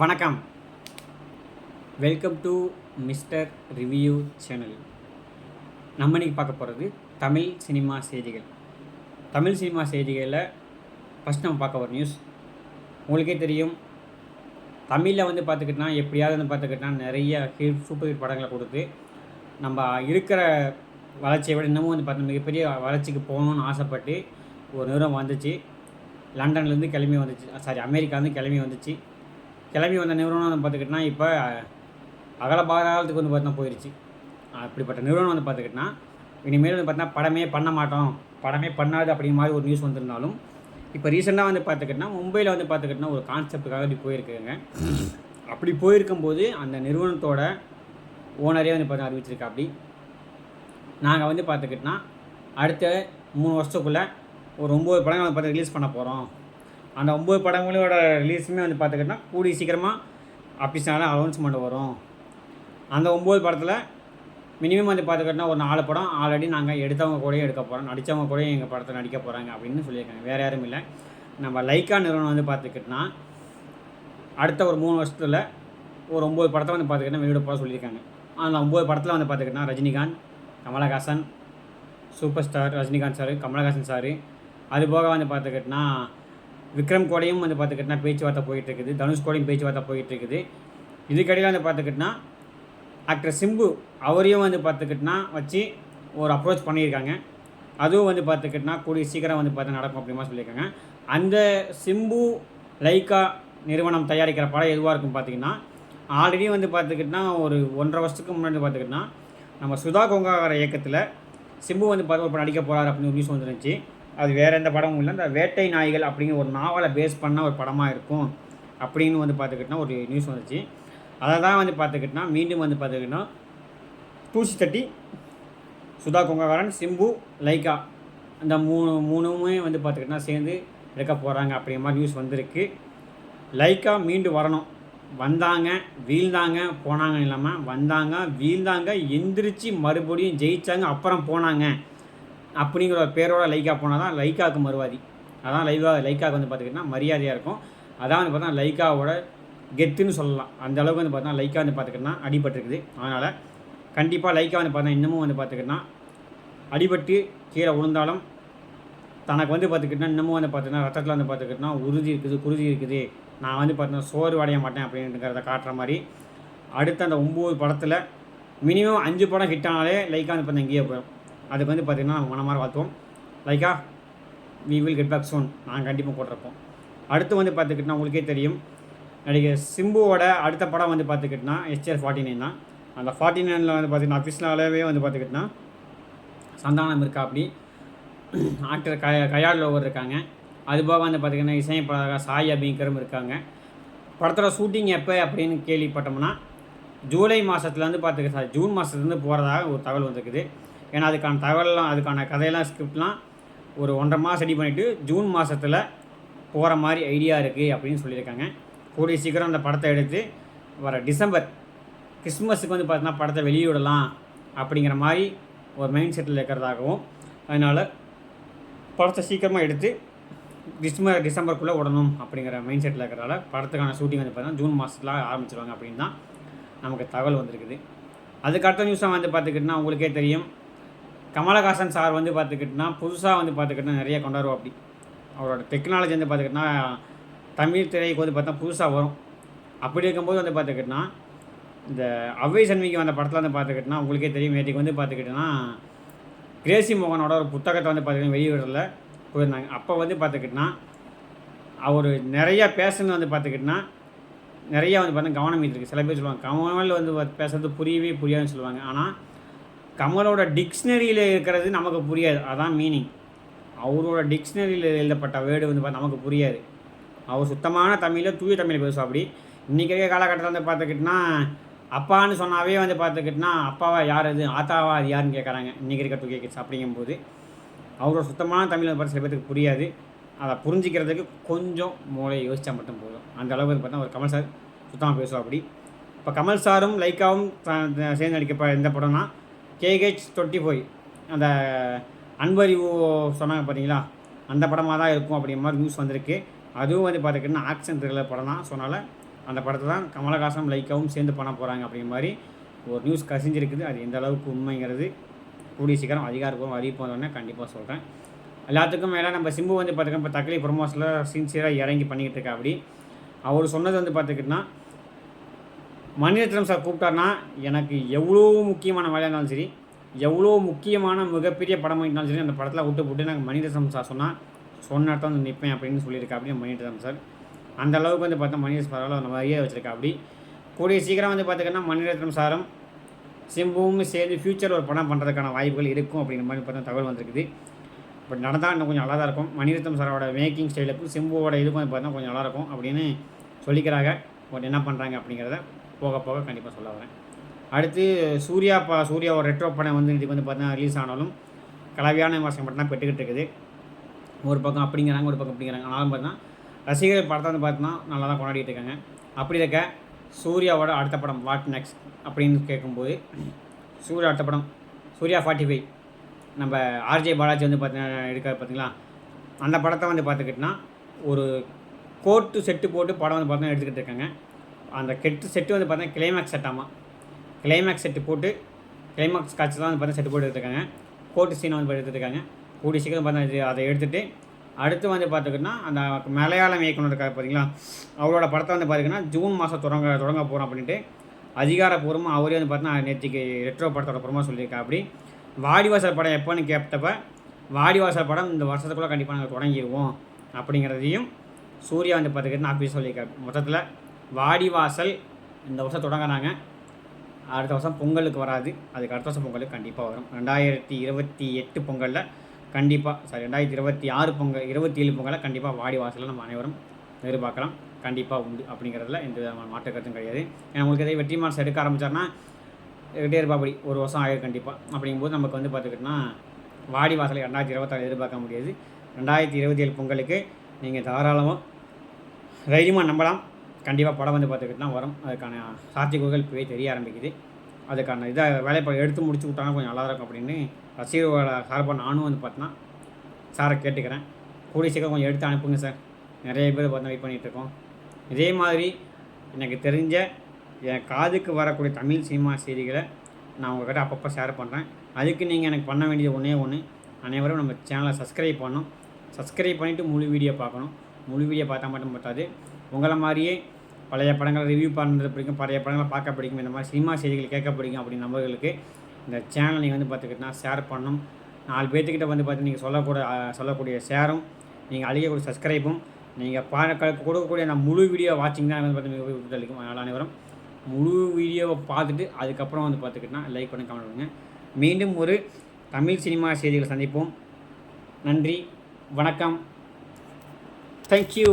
வணக்கம். Welcome to mister review channel நம்ம இன்னைக்கு பார்க்க போகிறது தமிழ் சினிமா செய்திகள். தமிழ் சினிமா செய்திகளில் ஃபஸ்ட் நம்ம பார்க்க ஒரு நியூஸ் உங்களுக்கே தெரியும் தமிழில் வந்து பார்த்துக்கிட்டோன்னா எப்படியாவது வந்து பார்த்துக்கிட்டோன்னா நிறைய ஹிட் சூப்பர் ஹிட் படங்களை கொடுத்து நம்ம இருக்கிற வளர்ச்சியை விட இன்னமும் வந்து பார்த்தா மிகப்பெரிய வளர்ச்சிக்கு போகணும்னு ஆசைப்பட்டு ஒரு நிறுவனம் வந்துச்சு. லண்டன்லேருந்து கிளம்பி வந்துச்சு. சாரி அமெரிக்காலேருந்து கிளம்பி வந்துச்சு. கிளம்பி வந்த நிறுவனம் வந்து பார்த்துக்கிட்டோன்னா இப்போ அகல பாதாளத்துக்கு வந்து பார்த்தா போயிடுச்சு அப்படிப்பட்ட நிறுவனம் வந்து பார்த்துக்கிட்டோன்னா இனிமேல் வந்து பார்த்தா படமே பண்ண மாட்டோம். படமே பண்ணாது அப்படிங்கிற மாதிரி ஒரு நியூஸ் வந்திருந்தாலும் இப்போ ரீசெண்டாக வந்து பார்த்துக்கிட்டோன்னா மும்பையில் வந்து பார்த்துக்கிட்டோன்னா ஒரு கான்செப்டுக்காக இப்படி போயிருக்குங்க அப்படி போயிருக்கும்போது அந்த நிறுவனத்தோட ஓனரே வந்து பார்த்தா அறிவிச்சிருக்கா அப்படி நாங்கள் வந்து பார்த்துக்கிட்டோன்னா அடுத்த மூணு வருஷத்துக்குள்ளே ஒரு ஒம்பது படங்கள் வந்து பார்த்து ரிலீஸ் பண்ண போகிறோம் அந்த ஒம்பது படங்களோட ரிலீஸுமே வந்து பார்த்துக்கிட்டோன்னா கூடிய சீக்கிரமாக ஆஃபீஸ்னால அனௌன்ஸ்மெண்ட் வரும். அந்த ஒம்பது படத்தில் மினிமம் வந்து பார்த்துக்கிட்டோன்னா ஒரு நாலு படம் ஆல்ரெடி நாங்கள் எடுத்தவங்க கூடயும் எடுக்க போகிறோம் நடித்தவங்க கூடயும் எங்கள் படத்தை நடிக்க போகிறாங்க அப்படின்னு சொல்லியிருக்காங்க. வேறு யாரும் இல்லை. நம்ம லைக்கா நிறுவனம் வந்து பார்த்துக்கிட்டோன்னா அடுத்த ஒரு மூணு வருஷத்தில் ஒரு ஒம்பது படத்தை வந்து பார்த்துக்கிட்டா வெளியிட போக சொல்லியிருக்காங்க. அந்த ஒம்பது படத்தில் வந்து பார்த்துக்கிட்டோன்னா Rajinikanth Kamal Haasan super star Rajinikanth sir Kamal Haasan sir. அது போக வந்து பார்த்துக்கிட்டோன்னா விக்ரம் கோடையும் வந்து பார்த்துக்கிட்டோன்னா பேச்சுவார்த்தை போயிட்டு இருக்குது தனுஷ் கோடையும் பேச்சுவார்த்தை போயிட்டு இருக்குது இதுக்கடையில் வந்து பார்த்துக்கிட்டோன்னா ஆக்டர் சிம்பு அவரையும் வந்து பார்த்துக்கிட்டோன்னா வச்சு ஒரு அப்ரோச் பண்ணியிருக்காங்க. அதுவும் வந்து பார்த்துக்கிட்டோன்னா கூடிய சீக்கிரம் வந்து பார்த்து நடக்கும் அப்படிமா சொல்லியிருக்காங்க. அந்த சிம்பு லைக்கா நிறுவனம் தயாரிக்கிற படம் எதுவாக இருக்கும் பார்த்தீங்கன்னா ஆல்ரெடி வந்து பார்த்துக்கிட்டோன்னா ஒரு ஒன்றரை வருஷத்துக்கு முன்னாடி பார்த்துக்கிட்டோன்னா நம்ம சுதா கொங்காகர இயக்கத்தில் சிம்பு வந்து பார்த்து ஒரு படம் நடிக்க போகிறார் அப்படின்னு ஒரு நியூஸ் வந்துருந்துச்சு. அது வேறு எந்த படமும் இல்லை. இந்த வேட்டை நாய்கள் அப்படிங்கிற ஒரு நாவலை பேஸ் பண்ண ஒரு படமாக இருக்கும் அப்படின்னு வந்து பார்த்துக்கிட்டோன்னா ஒரு நியூஸ் வந்துச்சு. அதை தான் வந்து பார்த்துக்கிட்டோன்னா மீண்டும் வந்து பார்த்துக்கிட்டோன்னா தூசி தட்டி சுதா கொங்காகரன் சிம்பு லைக்கா அந்த மூணு மூணுமே வந்து பார்த்துக்கிட்டோன்னா சேர்ந்து எடுக்க போகிறாங்க அப்படிங்கிற மாதிரி நியூஸ் வந்திருக்கு. லைக்கா மீண்டும் வரணும். வந்தாங்க வீழ்ந்தாங்க போனாங்க இல்லாமல் வந்தாங்க வீழ்ந்தாங்க எந்திரிச்சு மறுபடியும் ஜெயித்தாங்க அப்புறம் போனாங்க. அப்படிங்கிற ஒரு பேரோட லைக்கா போனால் தான் லைக்காவுக்கு மறுவாதி. அதான் லைவா லைக்காவுக்கு வந்து பார்த்துக்கிட்டோன்னா மரியாதையாக இருக்கும். அதான் வந்து பார்த்தா லைக்காவோட கெத்துன்னு சொல்லலாம். அந்த அளவுக்கு வந்து பார்த்தா லைக்கா வந்து பார்த்துக்கிட்டோன்னா அடிபட்டுருக்குது. அதனால் கண்டிப்பாக லைக்கா வந்து பார்த்தா இன்னமும் வந்து பார்த்துக்கிட்டோன்னா அடிபட்டு கீழே விழுந்தாலும் தனக்கு வந்து பார்த்துக்கிட்டா இன்னமும் வந்து பார்த்தீங்கன்னா ரத்தத்தில் வந்து பார்த்துக்கிட்டோன்னா உறுதி இருக்குது குருதி இருக்குது. நான் வந்து பார்த்தீங்கன்னா சோறு அடைய மாட்டேன் அப்படிங்கிறத காட்டுற மாதிரி அடுத்த அந்த ஒம்பது படத்தில் மினிமம் அஞ்சு படம் ஹிட் ஆனாலே லைக்கா வந்து பார்த்தா இங்கேயே போயிடும். அதுக்கு வந்து பார்த்திங்கன்னா நம்ம மனமார வாழ்த்துவோம். Lyca we will get back soon நாங்கள் கண்டிப்பாக போட்டிருப்போம். அடுத்து வந்து பார்த்துக்கிட்டோன்னா உங்களுக்கே தெரியும். நடிகர் சிம்புவோட அடுத்த படம் வந்து பார்த்துக்கிட்டோன்னா எஸ்டிஆர் ஃபார்ட்டி நைன் தான். அந்த ஃபார்ட்டி நைனில் வந்து பார்த்திங்கன்னா அஃபிஷியலாகவே வந்து பார்த்துக்கிட்டோன்னா சந்தானம் இருக்கா அப்படி ஆக்டர் க கையாளில் ஒவ்வொரு இருக்காங்க. அதுபோக வந்து பார்த்திங்கன்னா இசையமைப்பாளராக சாய் அபிங்கரும் இருக்காங்க. படத்தோட ஷூட்டிங் எப்போ அப்படின்னு கேள்விப்பட்டோம்னா ஜூலை மாதத்துலேருந்து பார்த்துக்க சார் ஜூன் மாதத்துலேருந்து போகிறதாக ஒரு தகவல் வந்திருக்குது. ஏன்னா அதுக்கான தகவலெல்லாம் அதுக்கான கதையெல்லாம் ஸ்கிரிப்ட்லாம் ஒரு ஒன்றரை மாதம் ரெடி பண்ணிவிட்டு ஜூன் மாதத்தில் போகிற மாதிரி ஐடியா இருக்குது அப்படின்னு சொல்லியிருக்காங்க. கூடிய சீக்கிரம் அந்த படத்தை எடுத்து வர டிசம்பர் கிறிஸ்மஸுக்கு வந்து பார்த்தீங்கன்னா படத்தை வெளியிடலாம் அப்படிங்கிற மாதிரி ஒரு மைண்ட் செட்டில் இருக்கிறதாகவும் அதனால் படத்தை சீக்கிரமாக எடுத்து டிசம்பர் டிசம்பருக்குள்ளே விடணும் அப்படிங்கிற மைண்ட் செட்டில் இருக்கிறதால படத்துக்கான ஷூட்டிங் வந்து பார்த்தீங்கன்னா ஜூன் மாதத்தில் ஆரம்பிச்சிருவாங்க அப்படின்னு தான் நமக்கு தகவல் வந்திருக்குது. அதுக்கடுத்த நியூஸாக வந்து பார்த்துக்கிட்டிங்கன்னா உங்களுக்கே தெரியும். கமலஹாசன் சார் வந்து பார்த்துக்கிட்டிங்கன்னா புதுசாக வந்து பார்த்துக்கிட்டிங்கன்னா நிறைய கொண்டாடுவோம் அப்படி. அவரோட டெக்னாலஜி வந்து பார்த்துக்கிட்டிங்கன்னா தமிழ் திரைக்கு வந்து பார்த்தா புதுசாக வரும். அப்படி இருக்கும்போது வந்து பார்த்துக்கிட்டிங்கன்னா இந்த அவ்வை சன்மிக்கு வந்த படத்தில் வந்து பார்த்துக்கிட்டிங்கன்னா உங்களுக்கே தெரியும் நேற்றுக்கு வந்து பார்த்துக்கிட்டோன்னா கிரேசி மோகனோட ஒரு புத்தகத்தை வந்து பார்த்திங்கன்னா வெளியிடல போயிருந்தாங்க. அப்போ வந்து பார்த்துக்கிட்டிங்கன்னா அவர் நிறையா பேசுனது வந்து பார்த்துக்கிட்டிங்கன்னா நிறையா வந்து பார்த்தா கவனம் இருக்குது சில பேர் சொல்லுவாங்க கமல் வந்து பேசுறது புரியவே புரியாதுன்னு சொல்லுவாங்க. ஆனால் கமலோட டிக்ஷனரியில் இருக்கிறது நமக்கு புரியாது. அதான் மீனிங் அவரோட டிக்ஷனரியில் எழுதப்பட்ட வேர்டு வந்து பார்த்தா நமக்கு புரியாது. அவர் சுத்தமான தமிழில் தூய தமிழ் பேசும் அப்படி இன்றைக்கி இருக்க காலகட்டத்தில் வந்து பார்த்துக்கிட்டினா அப்பான்னு சொன்னாவே வந்து பார்த்துக்கிட்டினா அப்பாவா யார் அது ஆத்தாவா அது யாருன்னு கேட்குறாங்க இன்றைக்கி இருக்க தூக்கி கிட்ஸ் அப்படிங்கும்போது. அவரோட சுத்தமான தமிழ் வந்து பார்த்து சில பேருக்கு புரியாது. அதை புரிஞ்சிக்கிறதுக்கு கொஞ்சம் மூளை யோசித்தா மட்டும் போதும். அந்த அளவுக்கு வந்து பார்த்தா ஒரு கமல் சார் சுத்தமாக பேசுவோம் அப்படி இப்போ கமல் சாரும் லைக்காவும் சேர்ந்து நடிக்க இந்த படம்னா கேஹெச் டுவெண்ட்டி ஃபைவ் அந்த அன்பறிவு சொன்னாங்க பார்த்தீங்களா அந்த படமாக தான் இருக்கும் அப்படிங்கிற மாதிரி நியூஸ் வந்திருக்கு. அதுவும் வந்து பார்த்துக்கிட்டிங்கன்னா ஆக்ஷன் த்ரில்லர் படம் தான். சொன்னால அந்த படத்தை தான் கமலஹாசனும் லைக்காவும் சேர்ந்து பண்ண போகிறாங்க அப்படிங்கிற மாதிரி ஒரு நியூஸ் கசிஞ்சிருக்குது. அது எந்த அளவுக்கு உண்மைங்கிறது கூடிய சீக்கிரம் அதிகாரப்பூர்வம் அறிவிப்பு கண்டிப்பாக சொல்கிறேன் எல்லாத்துக்கும் மேலே நம்ம சிம்பு வந்து பார்த்துக்கோங்க இப்போ தக்லி ப்ரொமோஷனில் சின்சியராக இறங்கி பண்ணிக்கிட்டு இருக்கா அப்படி அவர் சொன்னது வந்து பார்த்துக்கிட்டனா மணிரத்னம் சார் கூப்பிட்டாருன்னா எனக்கு எவ்வளோ முக்கியமான வேலையாக இருந்தாலும் சரி எவ்வளோ முக்கியமான மிகப்பெரிய படமாக இருந்தாலும் சரி அந்த படத்தில் விட்டு போட்டு நாங்கள் மணிரத்னம் சார் சொன்னால் சொன்ன இடத்த வந்து நிற்பேன் அப்படின்னு சொல்லியிருக்கா அப்படின்னு மணிரத்னம் சார். அந்த அளவுக்கு வந்து பார்த்தா மணிரத்னம் சாரால் அந்த மாதிரியே வச்சுருக்கா அப்படி. கூடிய சீக்கிரம் வந்து பார்த்திங்கன்னா மணிரத்னம் சாரும் சிம்புவும் சேர்ந்து ஃப்யூச்சர் ஒரு படம் பண்ணுறதுக்கான வாய்ப்புகள் இருக்கும் அப்படிங்கிற மாதிரி பார்த்தா தகவல் வந்திருக்குது. பட் நடந்தால் இன்னும் கொஞ்சம் நல்லா தான் இருக்கும். மணிரத்னம் சாரோட மேக்கிங் ஸ்டைலுக்கும் சிம்புவோட இதுக்கும் பார்த்தா கொஞ்சம் நல்லாயிருக்கும் அப்படின்னு சொல்லிக்கிறாங்க. பட் என்ன பண்ணுறாங்க அப்படிங்கிறத போக போக கண்டிப்பாக சொல்ல வரேன். அடுத்து சூர்யா பா சூர்யாவோட ரெட்ரோ படம் வந்து இன்றைக்கி வந்து பார்த்தீங்கன்னா ரிலீஸ் ஆனாலும் கலவையான விமர்சனம் மட்டும் தான் பெற்றுக்கிட்டு இருக்குது. ஒரு பக்கம் அப்படிங்கிறாங்க ஒரு பக்கம் அப்படிங்கிறாங்க. ஆனாலும் பார்த்தீங்கன்னா ரசிகர்கள் படத்தை வந்து பார்த்தீங்கன்னா நல்லா தான் கொண்டாடிட்டு இருக்காங்க. அப்படி இருக்க சூர்யாவோட அடுத்த படம் வாட் நெக்ஸ்ட் அப்படின்னு கேட்கும்போது சூர்யா அடுத்த படம் சூர்யா ஃபார்ட்டி ஃபைவ் நம்ம ஆர்ஜே பாலாஜி வந்து பார்த்தீங்கன்னா எடுக்காது பார்த்தீங்களா அந்த படத்தை வந்து பார்த்துக்கிட்டினா ஒரு கோட்டு செட்டு போட்டு படம் வந்து பார்த்தீங்கன்னா எடுத்துக்கிட்டு இருக்காங்க. அந்த கெட்டு செட்டு வந்து பார்த்தீங்கன்னா கிளைமேக்ஸ் செட்டாமா கிளைமேக்ஸ் செட்டு போட்டு கிளைமேக்ஸ் காட்சி தான் வந்து பார்த்தீங்கன்னா செட்டு போட்டு எடுத்துருக்காங்க கோட்டு சீனை வந்து எடுத்துருக்காங்க இருக்காங்க கூடிய சீக்கிரம் பார்த்தீங்கன்னா அதை எடுத்துகிட்டு அடுத்து வந்து பார்த்துக்கிட்டினா அந்த மலையாளம் இயக்குனர் இருக்கார் பார்த்தீங்களா? அவரோட படத்தை வந்து பார்த்திங்கன்னா ஜூன் மாதம் தொடங்க தொடங்க போகிறோம் அப்படின்ட்டு அதிகாரப்பூர்வமாக அவரே வந்து பார்த்தீங்கன்னா நேற்றுக்கு ரெட்ரோ படத்தோட புறமா சொல்லியிருக்கா அப்படி வாடிவாசல் படம் எப்போன்னு கேட்டப்ப வாடிவாசல் படம் இந்த வருஷத்துக்குள்ளே கண்டிப்பாக நாங்கள் தொடங்கிடுவோம் அப்படிங்கிறதையும் சூர்யா வந்து பார்த்துக்கிட்டு ஆஃபீஸ் சொல்லியிருக்காரு. மொத்தத்தில் வாடிவாசல் இந்த வருஷம் தொடங்கினாங்க. அடுத்த வருஷம் பொங்கலுக்கு வராது. அதுக்கு அடுத்த வருஷம் பொங்கலுக்கு கண்டிப்பாக வரும். ரெண்டாயிரத்தி இருபத்தி எட்டு பொங்கலில் கண்டிப்பாக சாரி ரெண்டாயிரத்தி இருபத்தி ஆறு பொங்கல் இருபத்தி ஏழு பொங்கலில் கண்டிப்பாக வாடி வாசலில் நம்ம அனைவரும் எதிர்பார்க்கலாம். கண்டிப்பாக உண்டு அப்படிங்கிறதுல எந்த விதமான மாற்று கருத்தும் கிடையாது. ஏன்னா உங்களுக்கு எதாவது வெற்றி மார்க்ஸ் எடுக்க ஆரம்பிச்சார்னா எடுத்துகிட்டே இருப்பா ஒரு வருஷம் ஆயிரும் கண்டிப்பாக அப்படிங்கும்போது நமக்கு வந்து பார்த்துக்கிட்டோன்னா வாடி வாசலை ரெண்டாயிரத்தி இருபத்தாறு எதிர்பார்க்க முடியாது. ரெண்டாயிரத்தி இருபத்தி ஏழு பொங்கலுக்கு நீங்கள் தாராளமாக தைரியமாக நம்பலாம். கண்டிப்பாக படம் வந்து பார்த்துக்கிட்டு தான் வரும். அதுக்கான சாத்தியக்கூறுகள் இப்போவே தெரிய ஆரம்பிக்குது. அதுக்கான இதை வேலைப்பாடு எடுத்து முடிச்சு விட்டாங்கன்னா கொஞ்சம் நல்லா இருக்கும் அப்படின்னு ரசிகர்களோட சார்பாக நானும் வந்து பார்த்தோன்னா சாரை கேட்டுக்கிறேன். கூடிய சீக்கிரம் கொஞ்சம் எடுத்து அனுப்புங்க சார். நிறைய பேர் பார்த்தா வெயிட் பண்ணிகிட்ருக்கோம் இதே மாதிரி எனக்கு தெரிஞ்ச என் காதுக்கு வரக்கூடிய தமிழ் சினிமா செய்திகளை நான் உங்கள்கிட்ட அப்பப்போ ஷேர் பண்ணுறேன் அதுக்கு நீங்கள் எனக்கு பண்ண வேண்டியது ஒன்றே ஒன்று அனைவரும் நம்ம சேனலை சப்ஸ்கிரைப் பண்ணணும். சப்ஸ்கிரைப் பண்ணிவிட்டு முழு வீடியோ பார்க்கணும். முழு வீடியோ பார்த்தா மட்டும் பார்த்தாது உங்களை மாதிரியே பழைய படங்களை ரிவ்யூ பண்ணுறது பிடிக்கும் பழைய படங்களை பார்க்க பிடிக்கும் இந்த மாதிரி சினிமா செய்திகள் கேட்க பிடிக்கும் அப்படின்னு நம்பர்களுக்கு இந்த சேனல் நீங்கள் வந்து பார்த்துக்கிட்டா ஷேர் பண்ணணும் நாலு பேர்த்துக்கிட்ட வந்து பார்த்து நீங்கள் சொல்லக்கூட சொல்லக்கூடிய ஷேரும் நீங்கள் அழிக்கக்கூடிய சப்ஸ்கிரைப்பும் நீங்கள் பா கொடுக்கக்கூடிய அந்த முழு வீடியோ வாட்சிங் தான் வந்து பார்த்து மிக அளிக்கும். அதனால் அனைவரும் முழு வீடியோவை பார்த்துட்டு அதுக்கப்புறம் வந்து பார்த்துக்கிட்டா லைக் பண்ணி கமெண்ட் பண்ணுங்கள் மீண்டும் ஒரு தமிழ் சினிமா செய்திகளை சந்திப்போம். நன்றி வணக்கம். தேங்க்யூ